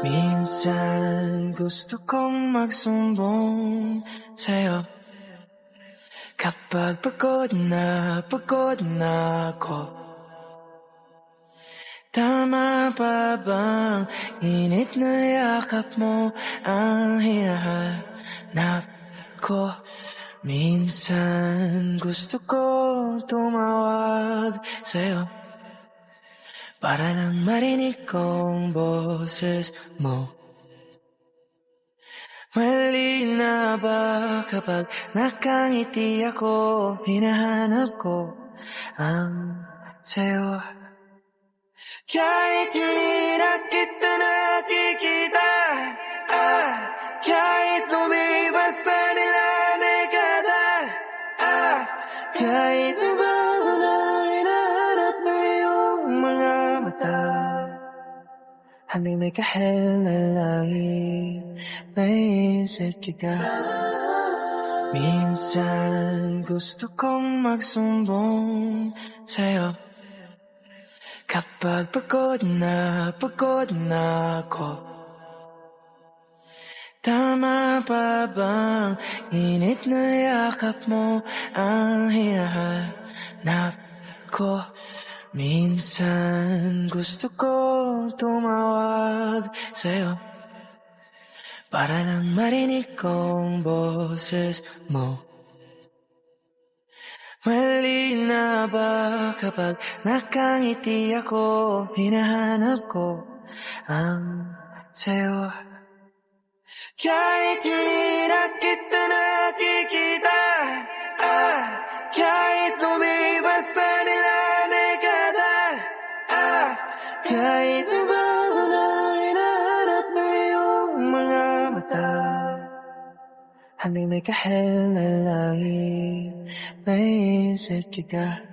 Minsan gusto kong magsumbong sa'yo. Kapag pagod na, pagod na ako. Tama pa bang init na yakap mo ang hinahanap ko? Minsan gusto kong tumawag sa'yo Para lang marinig kong boses mo. Mali na ba kapag nakangiti ako? Hinahanap ko ang sayo. Kahit hindi na kita nakikita ah, Kahit lumipas pa nila dekada ah, Kahit na Hanggang may kahel na langit Naisip kita. Minsan gusto kong magsumbong sa'yo. Kapag pagod na, pagod na ako. Tama pa bang init na yakap mo ang hinahanap ko? Minsan gusto kong tumawag sa'yo Para lang marinig kong boses mo. Mali na ba kapag nakangiti ako? Hinahanap ko ang sayo. Kahit hindi na kita Kahit na bago na hinahanap na iyong mga mata. Hanggang may kahel na langit. Naisip kita